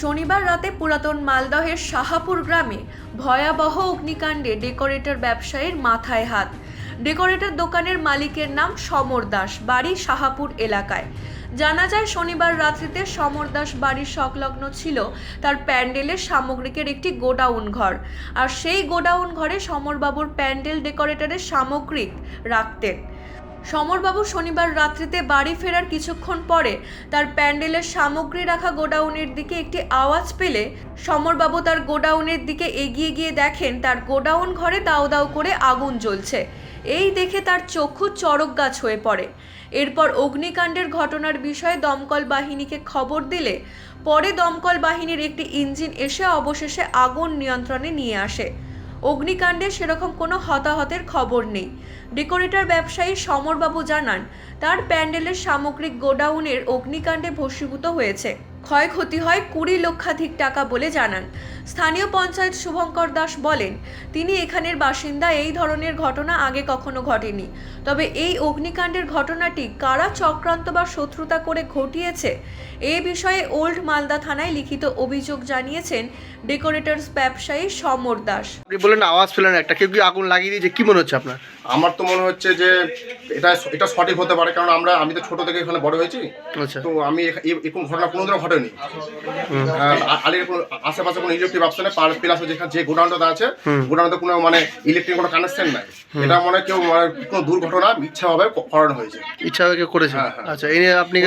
শনিবার রাতে পুরাতন মালদহের শাহাপুর গ্রামে ভয়াবহ অগ্নিকাণ্ডে ডেকোরেটর ব্যবসায়ীর মাথায় হাত। ডেকোরেটর দোকানের মালিকের নাম সমর দাস, বাড়ি শাহাপুর এলাকায়। জানা যায়, শনিবার রাত্রিতে সমর দাস বাড়ির সংলগ্ন ছিল তার প্যান্ডেলের সামগ্রিকের একটি গোডাউন ঘর। আর সেই গোডাউন ঘরে সমরবাবুর প্যান্ডেল ডেকোরেটরের সামগ্রিক রাখতেন। সমরবাবু শনিবার রাত্রিতে বাড়ি ফেরার কিছুক্ষণ পরে তার প্যান্ডেলের সামগ্রী রাখা গোডাউনের দিকে একটি আওয়াজ পেলে সমরবাবু তার গোডাউনের দিকে এগিয়ে গিয়ে দেখেন তার গোডাউন ঘরে দাউ দাউ করে আগুন জ্বলছে। এই দেখে তার চক্ষু চড়ক গাছ হয়ে পড়ে। এরপর অগ্নিকাণ্ডের ঘটনার বিষয়ে দমকল বাহিনীকে খবর দিলে পরে দমকল বাহিনীর একটি ইঞ্জিন এসে অবশেষে আগুন নিয়ন্ত্রণে নিয়ে আসে। অগ্নিকাণ্ডে সেরকম কোনো হতাহতের খবর নেই। ডেকোরেটর ব্যবসায়ী সমরবাবু জানান, তার প্যান্ডেলের সামগ্রিক গোডাউনের অগ্নিকাণ্ডে ভস্মীভূত হয়েছে। ক্ষয়ক্ষতি হয় কুড়ি লক্ষাধিক টাকা বলে জানান। স্থানীয় পঞ্চায়েত শুভঙ্কর দাস বলেন তিনি এখানের বাসিন্দা এই ধরনের ঘটনা আগে কখনো ঘটেনি। তবে এই অগ্নিকাণ্ডের ঘটনাটি কারা চক্রান্ত বা শত্রুতা করে ঘটিয়েছে এ বিষয়ে ওল্ড মালদা থানায় লিখিত অভিযোগ জানিয়েছেন ডেকোরেটরস ব্যবসায়ী সমর দাস। আপনি বললেন আওয়াজ পেলেন একটা কেউ কি আগুন লাগিয়ে দিয়েছে? কি মনে হচ্ছে আপনার? আমার তো মনে হচ্ছে যে এটা এটা সঠিক হতে পারে কারণ আমরা আমি তো ছোট থেকে এখানে বড় হয়েছি। আচ্ছা। তো আমি এরকম ঘটনা কোনোদিনও ঘটেনি। আলির আশেপাশে কোনো ইলেকট্রিক ব্যবসা নেই পার প্লাস যেখানে যে গোডাউনটা আছে গোডাউনটা কোনো মানে ইলেকট্রিক কোনো কানেকশন নাই। এটা মনে কেউ মানে কোনো দুর্ঘটনা ইচ্ছাভাবে করানো হয়েছে। ইচ্ছা হয়ে কেউ করেছে? হ্যাঁ, হ্যাঁ। আচ্ছা এই নিয়ে আপনি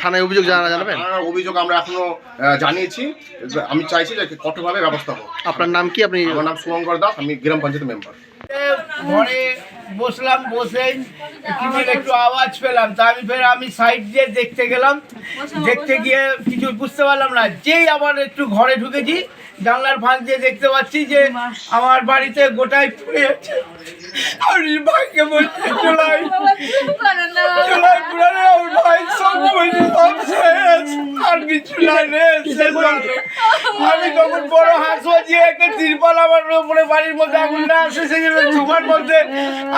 থানায় অভিযোগ জানা জানাবেন? অভিযোগ আমরা এখনও জানিয়েছি। আমি চাইছি যে কঠোরভাবে ব্যবস্থা হোক। আপনার নাম কি? আপনি আমার নাম শুভঙ্কর দাস আমি গ্রাম পঞ্চায়েত মেম্বার ঘরে বসলাম টিভির একটু আওয়াজ পেলাম। তা আমি ফের আমি সাইড দিয়ে দেখতে গেলাম। দেখতে গিয়ে কিছু বুঝতে পারলাম না। যেই আবার একটু ঘরে ঢুকেছি জানলার ফাঁক দিয়ে দেখতে পাচ্ছি যে আমার বাড়িতে গোটাই পুড়ে যাচ্ছে আমি ভাইকে বলছি চলাই চলাই পুরানো আমার ভাই সব বলছি সব শেষ। আর কিছু নাই রে শেষ। আমি তখন বড় হাঁস বাজিয়ে একটা তিরপাল আমার উপরে বাড়ির মধ্যে আগুন না আসে সেখানে ধোঁয়ার মধ্যে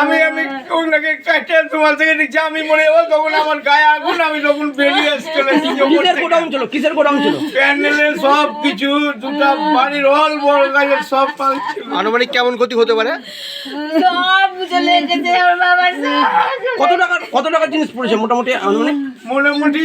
আমি আমি ওগুলোকে কাটে তোমার থেকে দিচ্ছি আমি মনে যাব তখন আমার গায়ে আগুন আমি তখন বেরিয়ে এসে চলেছি কিসের গোডাউন ছিল? কিসের গোডাউন ছিল? প্যান্ডেলের সব কিছু দুটা বাড়ির হল বড় গাছের সব আনুমানিক কেমন ক্ষতি হতে পারে? সব চলে গেছে আমার বাবার কত টাকার কত টাকার জিনিস পড়েছে মোটামুটি আনুমানিক? মোটামুটি